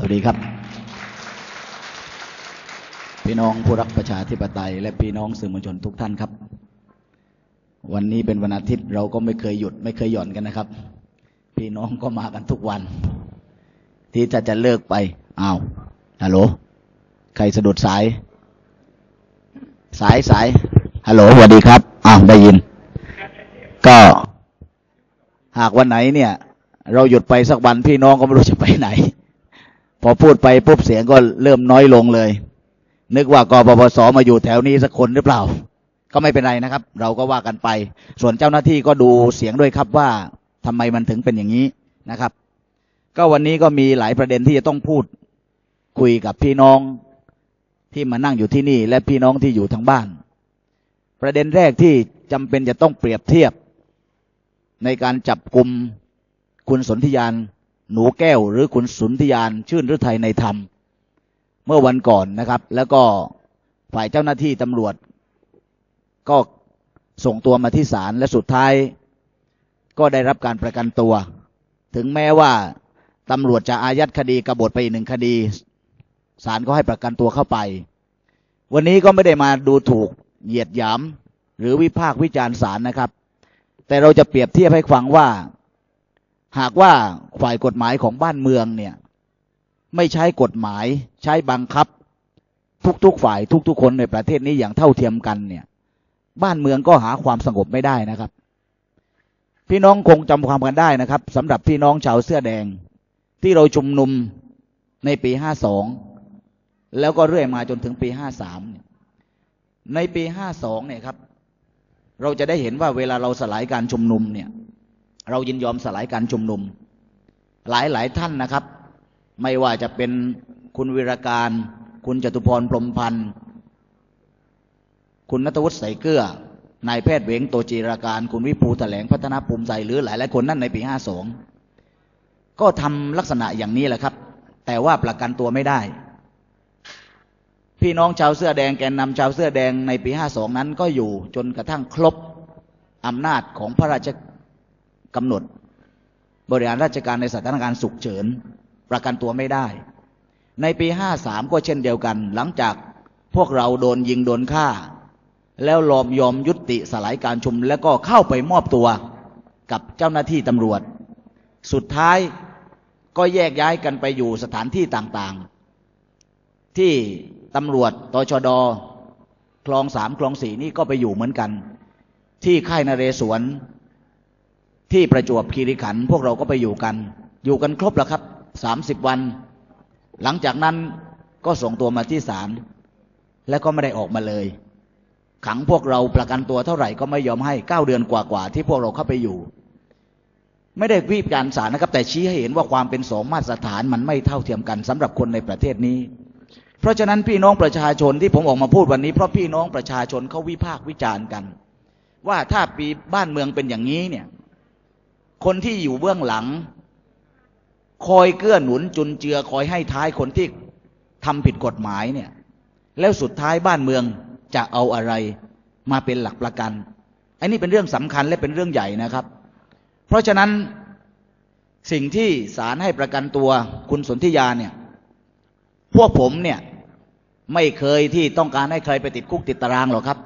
สวัสดีครับ พี่น้องผู้รักประชาธิปไตย และพี่น้องสื่อมวลชนทุกท่านครับ วันนี้เป็นวันอาทิตย์เราก็ไม่เคยหยุดไม่เคยหย่อนกันนะครับ พี่น้องก็มากันทุกวัน ที่จะจะเลิกไปอ้าวฮัลโหลใครสะดุดสาย สายสายฮัลโหลสวัสดีครับอ้าวได้ยิน ก็ หากวันไหนเนี่ย เราหยุดไปสักวันพี่น้องก็ไม่รู้จะไปไหน พอพูดไปปุ๊บเสียงก็เริ่มน้อยลงเลย นึกว่ากปปสมาอยู่แถวนี้สักคนหรือเปล่า ก็ไม่เป็นไรนะครับ เราก็ว่ากันไป ส่วนเจ้าหน้าที่ก็ดูเสียงด้วยครับว่าทำไมมันถึงเป็นอย่างนี้นะครับ ก็วันนี้ก็มีหลายประเด็นที่จะต้องพูดคุยกับพี่น้องที่มานั่งอยู่ที่นี่ และพี่น้องที่อยู่ทางบ้าน ประเด็นแรกที่จำเป็นจะต้องเปรียบเทียบ ในการจับกลุ่มคุณสนธิยาน หนูแก้วหรือคุณสุนธิยานชื่นฤทัยในธรรม เมื่อวันก่อนนะครับ แล้วก็ฝ่ายเจ้าหน้าที่ตำรวจ ก็ส่งตัวมาที่ศาลและสุดท้าย ก็ได้รับการประกันตัว ถึงแม้ว่าตำรวจจะอายัดคดีกบฏไปอีกหนึ่งคดีศาลก็ให้ประกันตัวเข้าไป วันนี้ก็ไม่ได้มาดูถูกเหยียดหยามหรือวิพากษ์วิจารณ์ศาลนะครับ แต่เราจะเปรียบเทียบให้ฟังว่า หากว่าฝ่ายกฎหมายของบ้านเมืองเนี่ย ไม่ใช้กฎหมายใช้บังคับ ทุกๆฝ่ายทุก ๆ คนในประเทศนี้อย่างเท่าเทียมกันเนี่ย บ้านเมืองก็หาความสงบไม่ได้นะครับ พี่น้องคงจำความกันได้นะครับสำหรับพี่น้องชาวเสื้อแดง ที่เราชุมนุมในปีห้าสองแล้วก็เรื่อยมาจนถึงปีห้าสามในปีห้าสองเนี่ยครับ เราจะได้เห็นว่าเวลาเราสลายการชุมนุมเนี่ย เรายินยอมสลายการชุมนุม หลายหลายท่านนะครับ ไม่ว่าจะเป็นคุณวิรการ คุณจตุพรพรมพันธ์คุณนัทวุฒิใส่เกลือนายแพทย์เวงโตจีราการ คุณวิภูแถลงพัฒนาภูมิใจหรือหลายหลายคนนั่นในปีห้าสองก็ทำลักษณะอย่างนี้แหละครับ แต่ว่าประกันตัวไม่ได้ พี่น้องชาวเสื้อแดงแกนนำชาวเสื้อแดงในปีห้าสองนั้นก็อยู่จนกระทั่งครบอำนาจของพระราช กำหนด บริหารราชการในสถานการณ์ฉุกเฉิน ประกันตัวไม่ได้ ในปีห้าสามก็เช่นเดียวกัน หลังจากพวกเราโดนยิงโดนฆ่า แล้วลอมยอมยุติสลายการชุม แล้วก็เข้าไปมอบตัวกับเจ้าหน้าที่ตำรวจ สุดท้ายก็แยกย้ายกันไปอยู่สถานที่ต่างๆ ที่ตำรวจตชดคลองสามคลองสี่นี่ก็ไปอยู่เหมือนกัน ที่ค่ายนเรศวร ที่ประจวบคีรีขันธ์พวกเราก็ไปอยู่กัน อยู่กันครบแล้วครับสามสิบวัน หลังจากนั้นก็ส่งตัวมาที่ศาลและก็ไม่ได้ออกมาเลย ขังพวกเราประกันตัวเท่าไหร่ก็ไม่ยอมให้เก้าเดือนกว่าๆที่พวกเราเข้าไปอยู่ ไม่ได้วิจารณ์ศาลนะครับ แต่ชี้ให้เห็นว่าความเป็นสองมาตรฐานมันไม่เท่าเทียมกันสำหรับคนในประเทศนี้ เพราะฉะนั้นพี่น้องประชาชนที่ผมออกมาพูดวันนี้เพราะพี่น้องประชาชนเขาวิพากษ์วิจารณ์กัน ว่าถ้าปีบ้านเมืองเป็นอย่างนี้เนี่ย คนที่อยู่เบื้องหลัง คอยเกื้อหนุนจุนเจือคอยให้ท้ายคนที่ทำผิดกฎหมายเนี่ย แล้วสุดท้ายบ้านเมืองจะเอาอะไรมาเป็นหลักประกัน อันนี้เป็นเรื่องสำคัญและเป็นเรื่องใหญ่นะครับ เพราะฉะนั้นสิ่งที่ศาลให้ประกันตัวคุณสนธิยาเนี่ย พวกผมเนี่ยไม่เคยที่ต้องการให้ใครไปติดคุกติดตารางหรอกครับ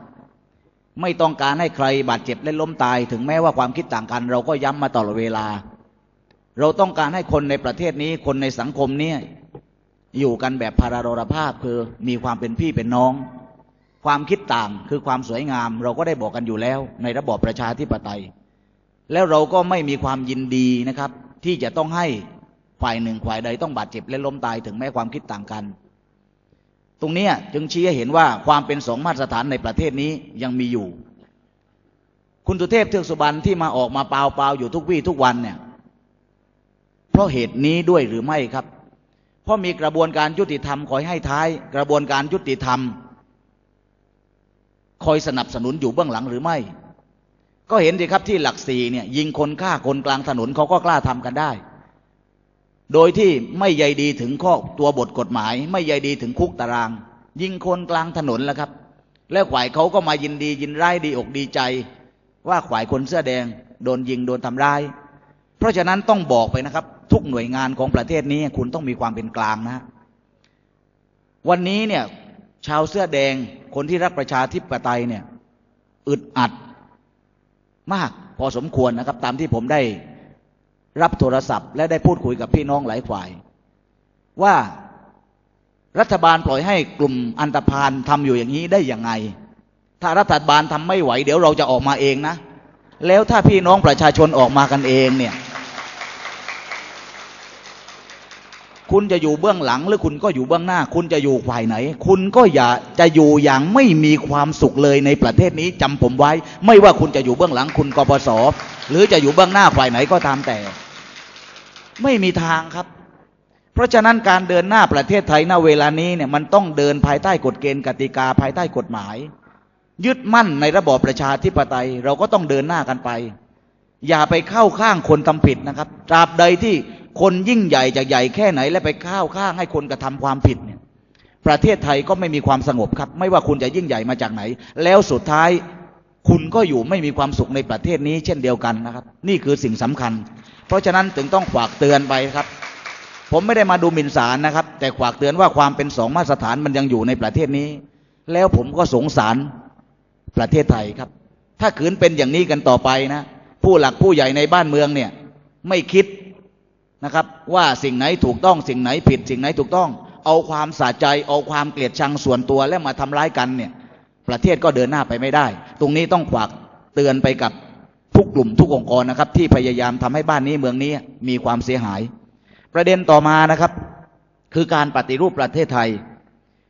ไม่ต้องการให้ใครบาดเจ็บและล้มตาย ถึงแม้ว่าความคิดต่างกัน เราก็ย้ำมาตลอดเวลา เราต้องการให้คนในประเทศนี้คนในสังคมนี้อยู่กันแบบพาราโรภาพคือมีความเป็นพี่เป็นน้อง ความคิดต่างคือความสวยงาม เราก็ได้บอกกันอยู่แล้ว ในระบอบประชาธิปไตย แล้วเราก็ไม่มีความยินดีนะครับ ที่จะต้องให้ฝ่ายหนึ่งฝ่ายใดต้องบาดเจ็บและล้มตายถึงแม้ความคิดต่างกัน ตรงนี้จึงชี้ให้เห็นว่าความเป็นสองมาตรฐานในประเทศนี้ยังมีอยู่ คุณสุเทพเทือกสุบรรณที่มาออกมาเปล่าๆอยู่ทุกวี่ทุกวันเนี่ย เพราะเหตุนี้ด้วยหรือไม่ครับ เพราะมีกระบวนการยุติธรรมคอยให้ท้าย กระบวนการยุติธรรม คอยสนับสนุนอยู่เบื้องหลังหรือไม่ ก็เห็นสิครับที่หลักสี่เนี่ย ยิงคนฆ่าคนกลางถนนเขาก็กล้าทำกันได้ โดยที่ไม่ใยดีถึงข้อตัวบทกฎหมาย ไม่ใยดีถึงคุกตาราง ยิงคนกลางถนนแล้วครับ แล้วฝ่ายเขาก็มายินดียินร้ายดีอกดีใจ ว่าฝ่ายคนเสื้อแดง โดนยิงโดนทำร้าย เพราะฉะนั้นต้องบอกไปนะครับ ทุกหน่วยงานของประเทศนี้คุณต้องมีความเป็นกลางนะวันนี้เนี่ยชาวเสื้อแดงคนที่รักประชาธิปไตยเนี่ยอึดอัดมากพอสมควรนะครับ ตามที่ผมได้ รับโทรศัพท์ และได้พูดคุยกับพี่น้องหลายฝ่าย ว่ารัฐบาลปล่อยให้กลุ่มอันตพานทำอยู่อย่างนี้ได้ยังไง ถ้ารัฐบาลทำไม่ไหว เดี๋ยวเราจะออกมาเองนะ แล้วถ้าพี่น้องประชาชนออกมากันเองเนี่ย คุณจะอยู่เบื้องหลังหรือคุณก็อยู่เบื้องหน้า คุณจะอยู่ฝ่ายไหน คุณก็อย่าจะอยู่อย่างไม่มีความสุขเลยในประเทศนี้จำผมไว้ ไม่ว่าคุณจะอยู่เบื้องหลังคุณกปส หรือจะอยู่เบื้องหน้าฝ่ายไหนก็ตามแต่ ไม่มีทางครับ เพราะฉะนั้นการเดินหน้าประเทศไทยณเวลานี้เนี่ยมันต้องเดินภายใต้กฎเกณฑ์กติกาภายใต้กฎหมาย ยึดมั่นในระบอบประชาธิปไตย เราก็ต้องเดินหน้ากันไป อย่าไปเข้าข้างคนทำผิดนะครับตราบใดที่คนยิ่งใหญ่จะใหญ่แค่ไหน และไปเข้าข้างให้คนกระทำความผิดเนี่ยประเทศไทยก็ไม่มีความสงบครับ ไม่ว่าคุณจะยิ่งใหญ่มาจากไหน แล้วสุดท้าย คุณก็อยู่ไม่มีความสุขในประเทศนี้เช่นเดียวกันนะครับ นี่คือสิ่งสำคัญ เพราะฉะนั้นถึงต้องฝากเตือนไปครับ ผมไม่ได้มาดูหมิ่นศาลนะครับ แต่ฝากเตือนว่าความเป็นสองมาตรฐานมันยังอยู่ในประเทศนี้ แล้วผมก็สงสารประเทศไทยครับ ถ้าขืนเป็นอย่างนี้กันต่อไปนะ ผู้หลักผู้ใหญ่ในบ้านเมืองเนี่ย ไม่คิดนะครับ ว่าสิ่งไหนถูกต้องสิ่งไหนผิด สิ่งไหนถูกต้อง เอาความสะใจเอาความเกลียดชังส่วนตัวแล้วมาทำร้ายกันเนี่ย ประเทศก็เดินหน้าไปไม่ได้ ตรงนี้ต้องฝากเตือนไปกับทุกกลุ่มทุกองค์กรนะครับ ที่พยายามทำให้บ้านนี้เมืองนี้มีความเสียหาย ประเด็นต่อมานะครับ คือการปฏิรูปประเทศไทย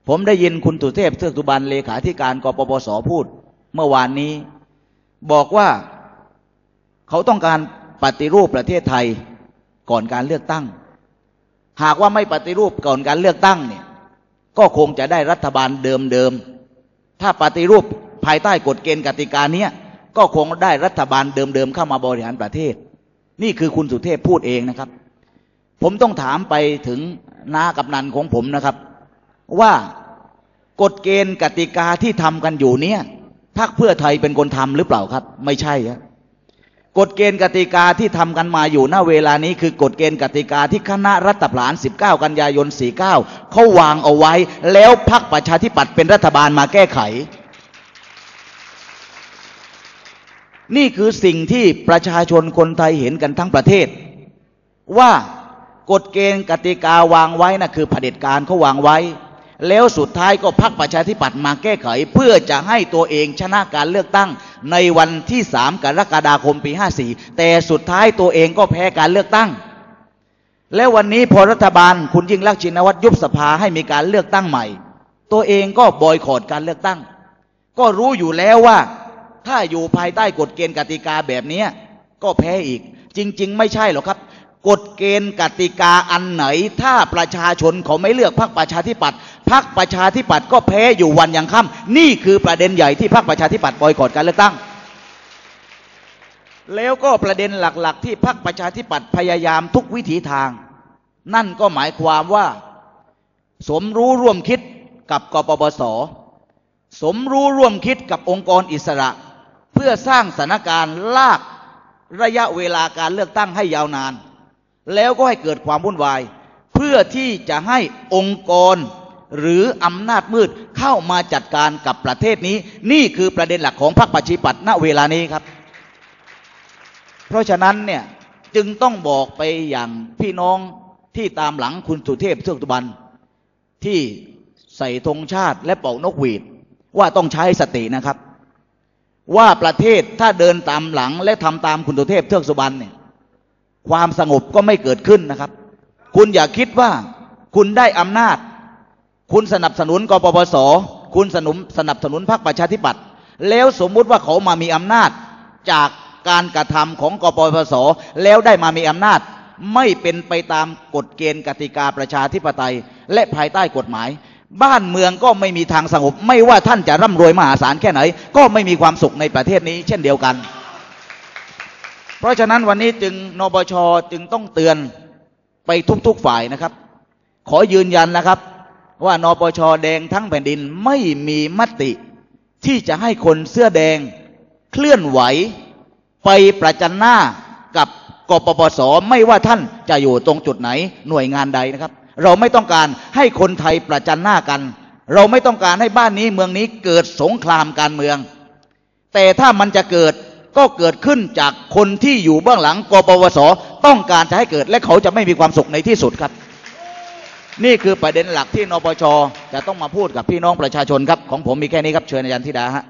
ผมได้ยินคุณตุเทพเทือกสุบรรเลขาธิการกปปสพูด เมื่อวานนี้ บอกว่าเขาต้องการปฏิรูปประเทศไทยก่อนการเลือกตั้ง หากว่าไม่ปฏิรูปก่อนการเลือกตั้งเนี่ยก็คงจะได้รัฐบาลเดิมๆ ถ้าปฏิรูปภายใต้กฎเกณฑ์กติกาเนี้ยก็คงได้รัฐบาลเดิมๆเข้ามาบริหารประเทศ นี่คือคุณสุเทพพูดเองนะครับ ผมต้องถามไปถึงนากับนันของผมนะครับ ว่ากฎเกณฑ์กติกาที่ทำกันอยู่เนี้ยพรรคเพื่อไทยเป็นคนทำหรือเปล่าครับ ไม่ใช่ครับ กฎเกณฑ์กติกาที่ทำกันมาอยู่ณเวลานี้คือกฎเกณฑ์กติกาที่คณะรัฐประหาร 19 กันยายน 49 เขาวางเอาไว้ แล้วพรรคประชาธิปัตย์เป็นรัฐบาลมาแก้ไข นี่คือสิ่งที่ประชาชนคนไทยเห็นกันทั้งประเทศ ว่ากฎเกณฑ์กติกาวางไว้นะ่ะคือเผด็จการเขาวางไว้ แล้วสุดท้ายก็พรรคประชาธิปัตย์มาแก้ไข เพื่อจะให้ตัวเองชนะการเลือกตั้งในวันที่สามกรกฎาคมปีห้าสี่แต่สุดท้ายตัวเองก็แพ้การเลือกตั้ง แล้ววันนี้พอรัฐบาลคุณยิ่งลักษณ์ชินวัตรยุบสภาให้มีการเลือกตั้งใหม่ ตัวเองก็บอยคอรดการเลือกตั้ง ก็รู้อยู่แล้วว่า ถ้าอยู่ภายใต้กฎเกณฑ์กติกาแบบนี้ก็แพ้อีก จริง ๆ ไม่ใช่หรอกครับกฎเกณฑ์กติกาอันไหน ถ้าประชาชนเขาไม่เลือกพรรคประชาธิปัตย์ พรรคประชาธิปัตย์ก็แพ้อยู่วันยังค่ำนี่คือประเด็นใหญ่ที่พรรคประชาธิปัตย์บอยคอดการเลือกตั้ง แล้วก็ประเด็นหลักๆ ที่พรรคประชาธิปัตย์พยายามทุกวิถีทาง นั่นก็หมายความว่า สมรู้ร่วมคิดกับกปปส สมรู้ร่วมคิดกับองค์กรอิสระ เพื่อสร้างสถานการณ์ลากระยะเวลาการเลือกตั้งให้ยาวนาน แล้วก็ให้เกิดความวุ่นวาย เพื่อที่จะให้องค์กร หรืออำนาจมืดเข้ามาจัดการกับประเทศนี้ นี่คือประเด็นหลักของพรรคประชาธิปัตย์ณเวลานี้ครับ เพราะฉะนั้นเนี่ยจึงต้องบอกไปอย่างพี่น้องที่ตามหลังคุณสุเทพเทือกตุบันที่ใส่ธงชาติและเป่านกหวีด ว่าต้องใช้สตินะครับ ว่าประเทศถ้าเดินตามหลังและทำตามคุณสุเทพเทือกสุบันเนี่ยความสงบก็ไม่เกิดขึ้นนะครับ คุณอย่าคิดว่าคุณได้อำนาจ คุณสนับสนุนกปปส คุณสนุนสนับสนุนพรรคประชาธิปัตย์แล้วสมมุติว่าเขามามีอำนาจจากการกระทำของกปปส แล้วได้มามีอำนาจ ไม่เป็นไปตามกฎเกณฑ์กติกาประชาธิปไตย และภายใต้กฎหมาย บ้านเมืองก็ไม่มีทางสงบ ไม่ว่าท่านจะร่ำรวยมหาศาลแค่ไหน ก็ไม่มีความสุขในประเทศนี้ เช่นเดียวกัน เพราะฉะนั้นวันนี้จึงนบชจึงต้องเตือนไปทุกๆฝ่ายนะครับ ขอยืนยันนะครับ ว่านปชแดงทั้งแผ่นดินไม่มีมติ ที่จะให้คนเสื้อแดงเคลื่อนไหว ไปประจันหน้ากับกปปสไม่ว่าท่านจะอยู่ตรงจุดไหนหน่วยงานใดนะครับ เราไม่ต้องการให้คนไทยประจันหน้ากัน เราไม่ต้องการให้บ้านนี้เมืองนี้เกิดสงครามการเมือง แต่ถ้ามันจะเกิดก็เกิดขึ้นจากคนที่อยู่เบื้องหลังกปปสต้องการจะให้เกิดและเขาจะไม่มีความสุขในที่สุดครับ นี่คือประเด็นหลักที่นปชจะต้องมาพูดกับพี่น้องประชาชนครับ ของผมมีแค่นี้ครับเชิญอาจารย์ธิดาฮะ